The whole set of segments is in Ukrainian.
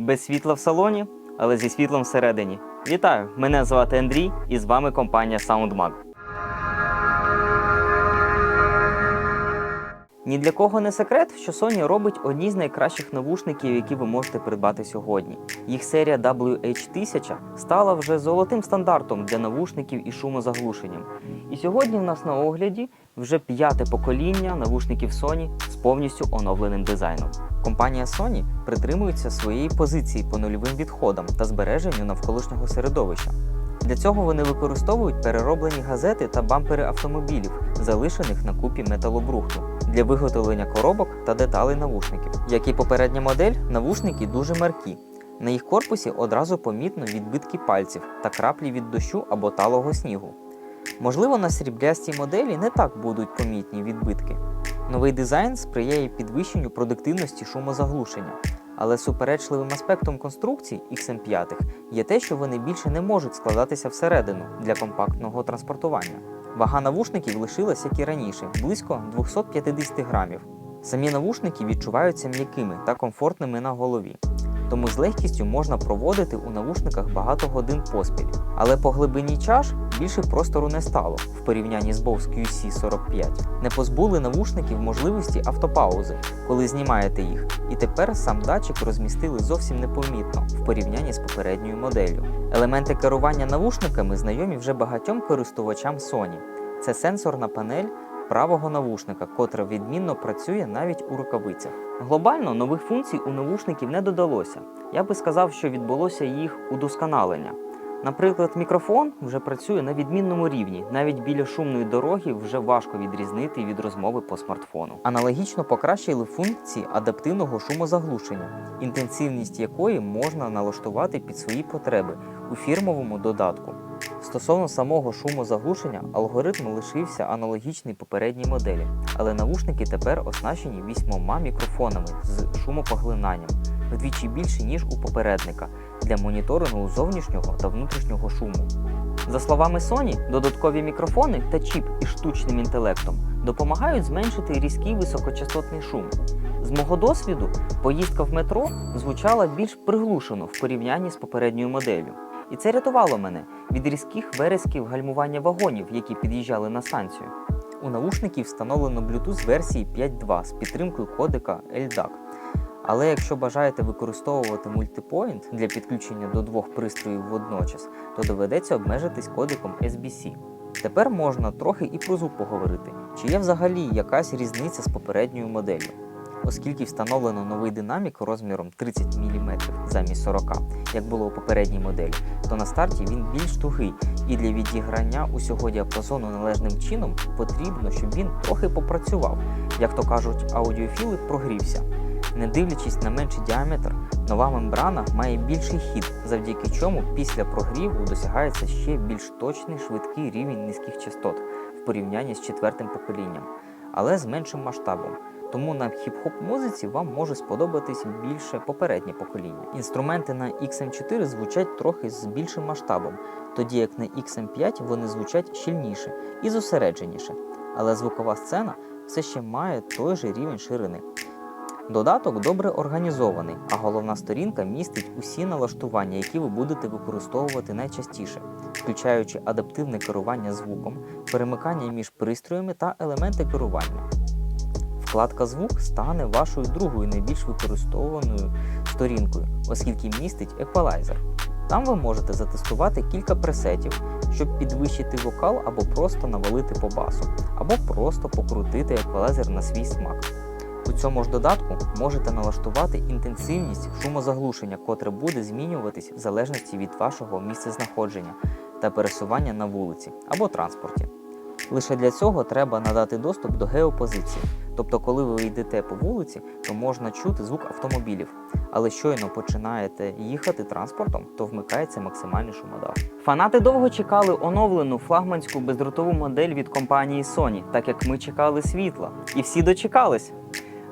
Без світла в салоні, але зі світлом всередині. Вітаю! Мене звати Андрій і з вами компанія SoundMag. Ні для кого не секрет, що Sony робить одні з найкращих навушників, які ви можете придбати сьогодні. Їх серія WH1000 стала вже золотим стандартом для навушників із шумозаглушенням. І сьогодні в нас на огляді вже п'яте покоління навушників Sony з повністю оновленим дизайном. Компанія Sony притримується своєї позиції по нульовим відходам та збереженню навколишнього середовища. Для цього вони використовують перероблені газети та бампери автомобілів, залишених на купі металобрухту, для виготовлення коробок та деталей навушників. Як і попередня модель, навушники дуже маркі. На їх корпусі одразу помітно відбитки пальців та краплі від дощу або талого снігу. Можливо, на сріблястій моделі не так будуть помітні відбитки. Новий дизайн сприяє підвищенню продуктивності шумозаглушення, але суперечливим аспектом конструкцій XM5 є те, що вони більше не можуть складатися всередину для компактного транспортування. Вага навушників лишилась, як і раніше, близько 250 грамів. Самі навушники відчуваються м'якими та комфортними на голові, тому з легкістю можна проводити у навушниках багато годин поспіль. Але по глибині чаш більше простору не стало в порівнянні з Bose QC45. Не позбули навушників можливості автопаузи, коли знімаєте їх, і тепер сам датчик розмістили зовсім непомітно в порівнянні з попередньою моделлю. Елементи керування навушниками знайомі вже багатьом користувачам Sony. Це сенсорна панель правого навушника, котра відмінно працює навіть у рукавицях. Глобально нових функцій у навушників не додалося. Я би сказав, що відбулося їх удосконалення. Наприклад, мікрофон вже працює на відмінному рівні. Навіть біля шумної дороги вже важко відрізнити від розмови по смартфону. Аналогічно покращили функції адаптивного шумозаглушення, інтенсивність якої можна налаштувати під свої потреби у фірмовому додатку. Стосовно самого шумозаглушення, алгоритм лишився аналогічний попередній моделі, але навушники тепер оснащені вісьмома мікрофонами з шумопоглинанням, вдвічі більше, ніж у попередника, для моніторингу зовнішнього та внутрішнього шуму. За словами Sony, додаткові мікрофони та чіп із штучним інтелектом допомагають зменшити різкий високочастотний шум. З мого досвіду, поїздка в метро звучала більш приглушено в порівнянні з попередньою моделлю. І це рятувало мене від різких вересків гальмування вагонів, які під'їжджали на станцію. У наушників встановлено Bluetooth версії 5.2 з підтримкою кодека LDAC. Але якщо бажаєте використовувати мультипоінт для підключення до двох пристроїв водночас, то доведеться обмежитись кодеком SBC. Тепер можна трохи і про звук поговорити, чи є взагалі якась різниця з попередньою моделлю. Оскільки встановлено новий динамік розміром 30 мм замість 40, як було у попередній моделі, то на старті він більш тугий, і для відіграння усього діапазону належним чином потрібно, щоб він трохи попрацював, як то кажуть, аудіофіли прогрівся. Не дивлячись на менший діаметр, нова мембрана має більший хід, завдяки чому після прогріву досягається ще більш точний швидкий рівень низьких частот в порівнянні з четвертим поколінням, але з меншим масштабом. Тому на хіп-хоп музиці вам може сподобатись більше попереднє покоління. Інструменти на XM4 звучать трохи з більшим масштабом, тоді як на XM5 вони звучать щільніше і зосередженіше, але звукова сцена все ще має той же рівень ширини. Додаток добре організований, а головна сторінка містить усі налаштування, які ви будете використовувати найчастіше, включаючи адаптивне керування звуком, перемикання між пристроями та елементи керування. Вкладка звук стане вашою другою найбільш використовуваною сторінкою, оскільки містить еквалайзер. Там ви можете затестувати кілька пресетів, щоб підвищити вокал або просто навалити по басу, або просто покрутити еквалайзер на свій смак. У цьому ж додатку можете налаштувати інтенсивність шумозаглушення, котре буде змінюватись в залежності від вашого місцезнаходження та пересування на вулиці або транспорті. Лише для цього треба надати доступ до геопозиції. Тобто, коли ви йдете по вулиці, то можна чути звук автомобілів, але щойно починаєте їхати транспортом, то вмикається максимальний шумодав. Фанати довго чекали оновлену флагманську бездротову модель від компанії Sony, так як ми чекали світла. І всі дочекались.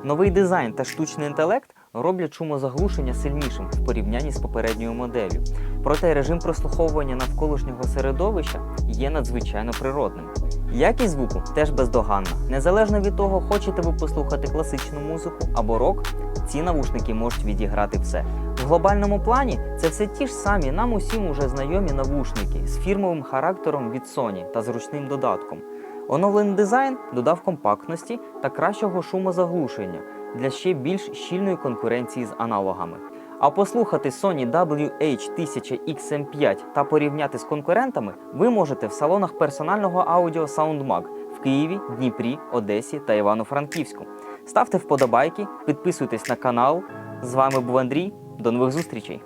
Новий дизайн та штучний інтелект роблять шумозаглушення сильнішим в порівнянні з попередньою моделлю. Проте режим прослуховування навколишнього середовища є надзвичайно природним. Якість звуку теж бездоганна. Незалежно від того, хочете ви послухати класичну музику або рок, ці навушники можуть відіграти все. В глобальному плані це все ті ж самі нам усім уже знайомі навушники з фірмовим характером від Sony та зручним додатком. Оновлений дизайн додав компактності та кращого шумозаглушення для ще більш щільної конкуренції з аналогами. А послухати Sony WH-1000XM5 та порівняти з конкурентами ви можете в салонах персонального аудіо SoundMag в Києві, Дніпрі, Одесі та Івано-Франківську. Ставте вподобайки, підписуйтесь на канал. З вами був Андрій. До нових зустрічей!